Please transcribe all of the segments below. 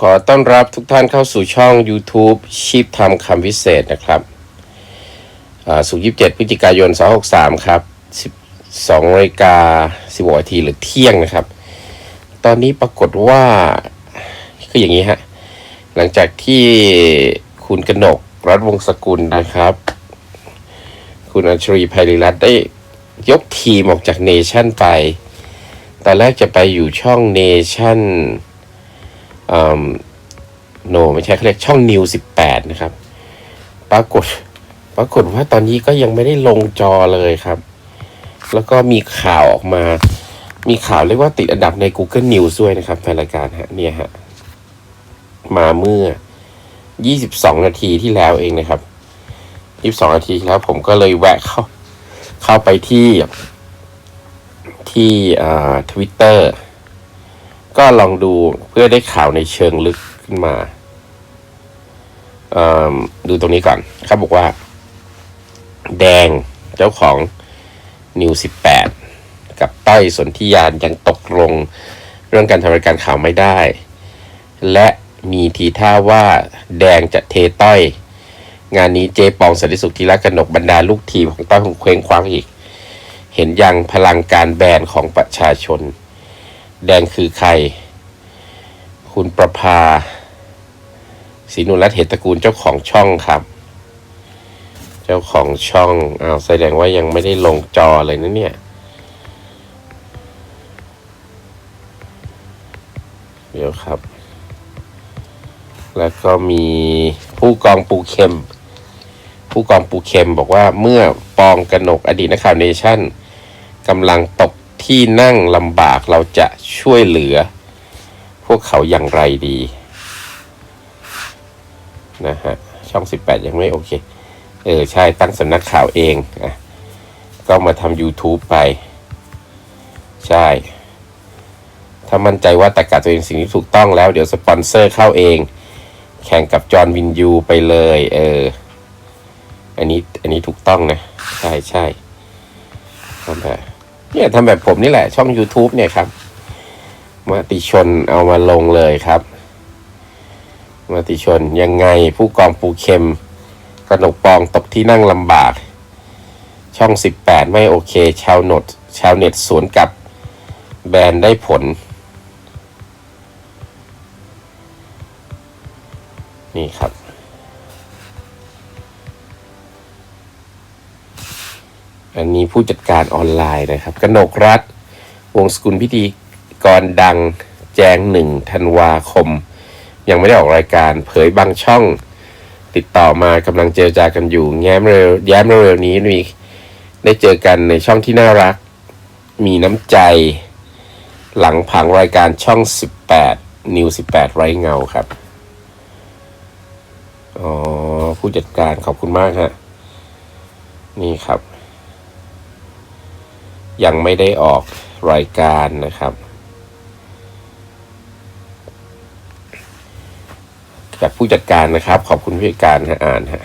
ขอต้อนรับทุกท่านเข้าสู่ช่อง YouTube ชีพทำคำวิเศษนะครับอ่สุกร์27พฤศจิกายน263ครับ12นาฬิกา16นาทีหรือเที่ยงนะครับ ตอนนี้ปรากฏว่าคืออย่างนี้ฮะ หลังจากที่คุณกนกรัฐวงศ์กุลนะครับ คุณอัญชรีภัยริรัตได้ยกทีมออกจากเนชั่นไป ตอนแรกจะไปอยู่ช่องเนชั่น โนไม่ใช่เขาเรียกช่องนิวสิบแปดนะครับ ปรากฏ ปรากฏว่าตอนนี้ก็ยังไม่ได้ลงจอเลยครับ แล้วก็มีข่าวออกมา มีข่าวเรียกว่าติดอันดับใน Google News ด้วยนะครับในรายการฮะเนี่ยฮะ มาเมื่อ 22 นาทีที่แล้วเองนะครับ 22 นาทีแล้วผมก็เลยแวะเข้า เข้าไปที่ที่อ่าทวิตเตอร์ ก็ลองดูเพื่อได้ข่าวในเชิงลึกขึ้นมา ดูตรงนี้ก่อนเขาบอกว่า แดงเจ้าของนิว18กับต้อยสนธิยานยังตกลงเรื่องการทำรายการข่าวไม่ได้ และมีทีท่าว่าแดงจะเทต้อย งานนี้เจปองสันติสุขทีละกนกบรรดาลูกทีมของต้อยคงเคว้งคว้างอีก เห็นยังพลังการแบนของประชาชน แดงคือใคร คุณประภาศรีนุรัตน์เหตุกูลเจ้าของช่องครับ เจ้าของช่องอ้าวแสดงว่ายังไม่ได้ลงจอเลยนะเนี่ย เดี๋ยวครับ แล้วก็มีผู้กองปูเข็ม ผู้กองปูเข็มบอกว่าเมื่อปองกนกอดีตนักข่าวเนชั่นกำลังตก ที่นั่งลำบากเราจะช่วยเหลือ พวกเขาอย่างไรดีนะฮะช่อง 18 ยังไม่โอเค เออ ใช่ตั้งสำนักข่าวเองอะก็มาทำ YouTube ไป ใช่ ถ้ามั่นใจว่าตะกาตัวเองสิ่งที่ถูกต้องแล้ว เดี๋ยวสปอนเซอร์เข้าเอง แข่งกับจอห์นวินยูไปเลย เออ อันนี้ อันนี้ถูกต้องนะ ใช่ใช่ทำแบบ เนี่ยทำแบบผมนี่แหละ ช่อง YouTube เนี่ยครับมติชนเอามาลงเลยครับมติชนยังไงผู้กองปูเข็มกนกปองตกที่นั่งลำบาก ช่อง 18 ไม่โอเค ชาวโนดชาวเน็ตสวนกับแบนได้ผล นี่ครับ อันนี้ผู้จัดการออนไลน์นะครับกนกรัฐ วงสกุลพิธีกรดังแจงหนึ่งธันวาคม ยังไม่ได้ออกรายการเผยบางช่อง ติดต่อมากำลังเจรจากันอยู่แง้มเร็วแย้มเร็วนี้มีได้เจอกันในช่องที่น่ารัก มีน้ำใจ หลังผังรายการช่อง 18 นิว 18 ไร้เงาครับอ๋อผู้จัดการขอบคุณมากฮะนี่ครับ ยังไม่ได้ออกรายการนะครับ จากผู้จัดการนะครับ ขอบคุณผู้จัดการฮะอ่านฮะ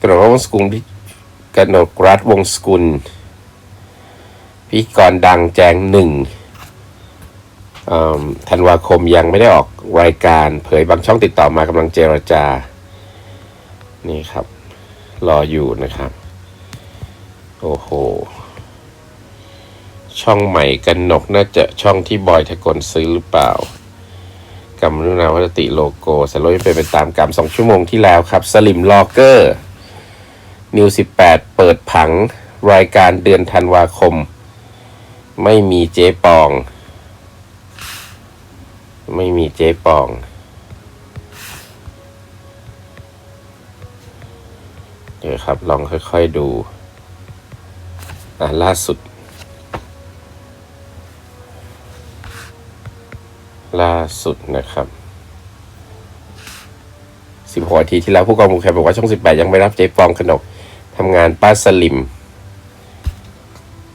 กนกรัฐวงสกุลพิกนกรัฐวงสกุลพิธีกรดังแจงหนึ่งธันวาคมยังไม่ได้ออกรายการ เผยบางช่องติดต่อมากำลังเจรจา นี่ครับ รออยู่นะครับ โอ้โห ช่องใหม่กันนกน่าจะช่องที่บอยทะกลซื้อหรือเปล่ากรรมรุณาวัตติโลโก้สรถเป็นไปตามกรรมสองชั่วโมงที่แล้วครับ สลิมล็อกเกอร์ นิวสิบแปดเปิดผังรายการเดือนธันวาคม ไม่มีเจ๊ปอง ไม่มีเจ๊ปองเดี๋ยวครับ ลองค่อย ๆดู อ่าล่าสุด ล่า สุดนะครับ16นาทีที่แล้วผู้กองบุญแคบอกว่าช่อง18ยังไม่รับเจ๊ฟองขนกทำงานป้าสลิม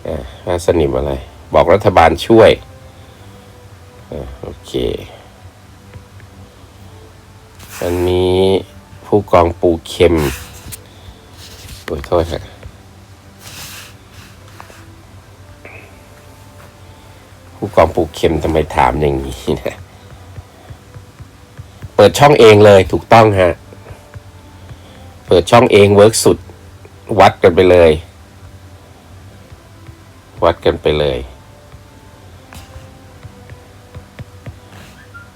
อ่าป้าสลิมอะไร บอกรัฐบาลช่วยอโอเคอันนี้ผู้กองปูเข็มโอ้ยโทษฮะผู้กองปูเข็มทำไมถามอย่างนี้นะ เปิดช่องเองเลยถูกต้องฮะ เปิดช่องเองเวิร์กสุด วัดกันไปเลย วัดกันไปเลย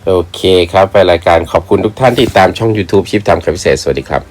โอเคครับไปรายการขอบคุณทุกท่านที่ตามช่อง YouTube ชิปทำคำพิเศษ สวัสดีครับ